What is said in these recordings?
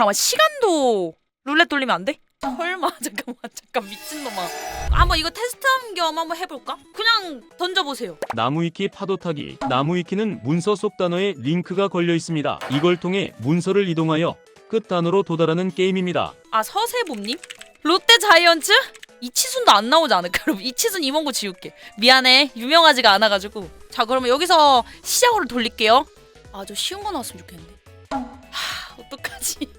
잠깐만 시간도 룰렛 돌리면 안 돼? 설마 잠깐만 잠깐 미친놈아 한번 이거 테스트한 겸 한번 해볼까? 그냥 던져보세요 나무위키 파도 타기. 나무위키는 문서 속 단어에 링크가 걸려 있습니다. 이걸 통해 문서를 이동하여 끝 단어로 도달하는 게임입니다. 아 서세범님? 롯데 자이언츠? 이치순도 안 나오지 않을까 여러분 이치순 이mon고 지울게 미안해 유명하지가 않아가지고 자 그러면 여기서 시작으로 돌릴게요 아주 쉬운 거 나왔으면 좋겠는데 하 어떡하지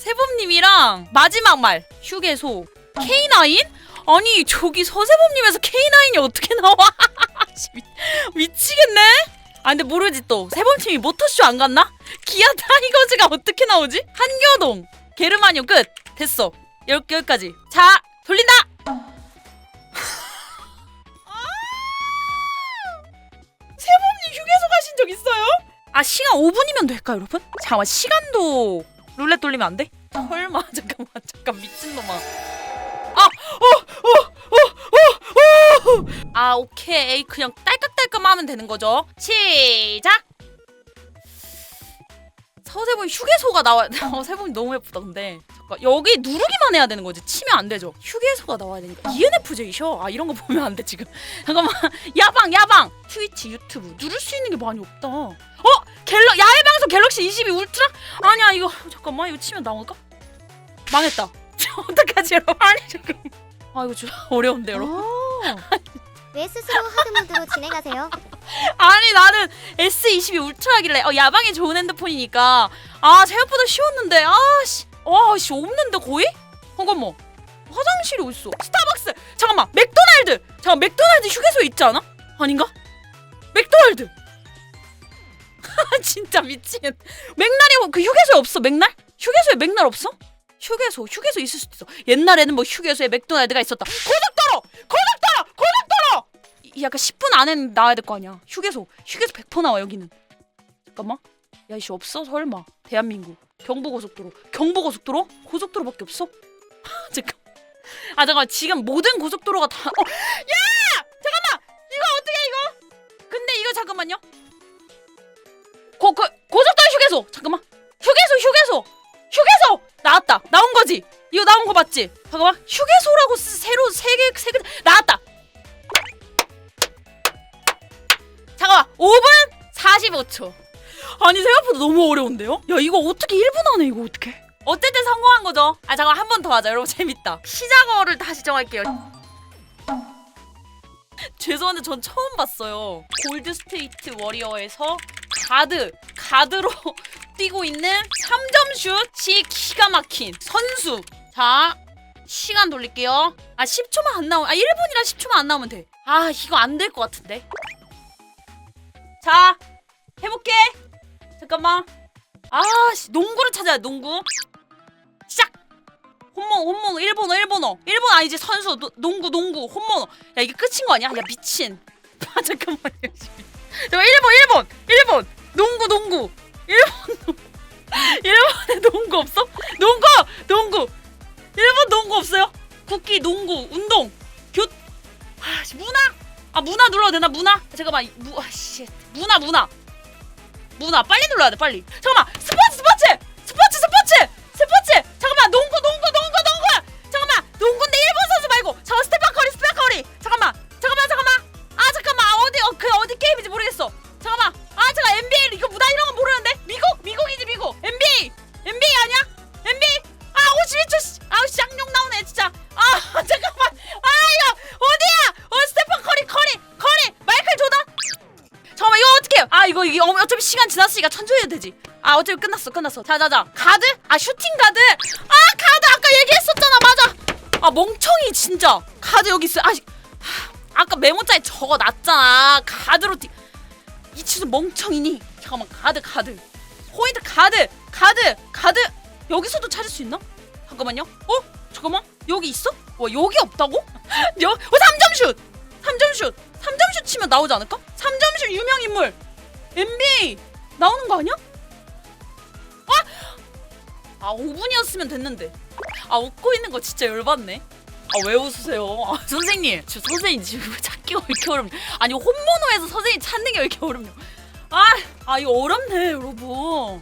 세범님이랑 마지막 말 휴게소 K9? 아니 저기 서세범님에서 K9이 어떻게 나와 미, 미치겠네 아 근데 모르지 또 세범님이 모터쇼 안 갔나? 기아 타이거즈가 어떻게 나오지? 한겨동 게르마니오 끝 됐어 여, 여기까지 자 돌린다 세범님 휴게소 가신 적 있어요? 아 시간 5분이면 될까 여러분? 잠깐만 시간도 룰렛 돌리면 안 돼? 설마 잠깐만 잠깐 미친놈아 아! 어! 어! 어! 어! 어! 아 오케이 그냥 딸깍딸깍 하면 되는 거죠 시작 서세범 휴게소가 나와 어, 세범이 너무 예쁘다 근데 잠깐 여기 누르기만 해야 되는 거지 치면 안 되죠 휴게소가 나와야 되니까 ENFJ셔 아 이런 거 보면 안 돼 지금 잠깐만 야방 야방 트위치 유튜브 누를 수 있는 게 많이 없다 어 갤럭 야외 방송 갤럭시 22 울트라? 아니야 이거 잠깐만 이거 치면 나올까? 망했다. 어떡하지 여러분? 아니 잠깐 아 이거 좀 어려운데 여러분. 오. 왜 스스로 하드모드로 진행하세요? 아니 나는 S22 울트라길래 어, 야방에 좋은 핸드폰이니까 아 생각보다 쉬웠는데 아씨. 와씨 없는데 거의? 잠깐만. 화장실이 어딨어? 스타벅스! 잠깐만 맥도날드! 잠깐 맥도날드 휴게소에 있지 않아? 아닌가? 맥도날드 진짜 미친. 맥날이 그 휴게소에 없어 맥날? 휴게소에 맥날 없어? 휴게소 휴게소 있을 수도 있어. 옛날에는 뭐 휴게소에 맥도날드가 있었다. 고속도로 고속도로 고속도로 이- 약간 10분 안에는 나와야 될 거 아니야. 휴게소 휴게소 100% 나와 여기는. 잠깐만. 야 이씨 없어? 설마. 대한민국. 경부고속도로. 경부고속도로? 고속도로밖에 없어? 잠깐. 아 잠깐 지금 모든 고속도로가 다 어, 야 거지? 이거 나온 거 맞지? 잠깐만. 휴게소라고 쓰- 새로 세개 세 개 나왔다. 잠깐만. 5분 45초. 아니 생각보다 너무 어려운데요? 야 이거 어떻게 1분 안에 이거 어떻게 어쨌든 성공한 거죠. 아 잠깐 한 번 더 하자. 여러분 재밌다. 시작어를 다시 정할게요. 죄송한데 전 처음 봤어요. 골드 스테이트 워리어에서 가드 가드로 뛰고 있는 3점 슛이 기가 막힌 선수. 자 시간 돌릴게요. 아 10초만 안 나오면 아 1분이랑 10초만 안 나오면 돼아 이거 안 될 것 같은데. 자 해볼게. 잠깐만. 아씨 농구를 찾아야 돼, 농구. 시작! 홈모노 홈모노 일본어 일본어 일본 아니지 선수 노, 농구 농구 홈모노 야 이게 끝인 거 아니야? 야 미친. 아 잠깐만요 잠깐 일본 일본 일본 농구 농구 일본. 일본에 농구 없어? 농구! 농구! 일본 농구 없어요? 국기 농구 운동 교 아씨 문화? 아 문화 눌러도 되나? 문화? 잠깐만 이- 무 아씨 문화 문화. 문화 빨리 눌러야 돼 빨리. 잠깐만 스포츠 어차피 시간 지났으니까 해도 되지. 아 어차피 끝났어 끝났어. 자자자. 가드? 아 슈팅 가드? 아 가드 아까 얘기했었잖아. 맞아. 아 멍청이 진짜. 가드 여기 있어. 아 씨. 하, 아까 메모장에 적어놨잖아. 가드로 뛰 이치수 멍청이니? 잠깐만 가드 가드. 포인트 가드 가드 가드. 여기서도 찾을 수 있나? 잠깐만요. 어? 잠깐만. 여기 있어? 와 여기 없다고? 여 어, 3점 슛! 3점 슛! 3점 슛 치면 나오지 않을까? 3점 슛 유명 인물 NBA 나오는 거 아니야? 아, 아 5분이었으면 됐는데. 아 웃고 있는 거 진짜 열받네. 아 왜 웃으세요? 아, 선생님 저 선생님 지금 찾기가 왜 이렇게 어렵냐 아니 홈모노에서 선생님 찾는 게 왜 이렇게 어렵냐? 아, 아 이거 어렵네 여러분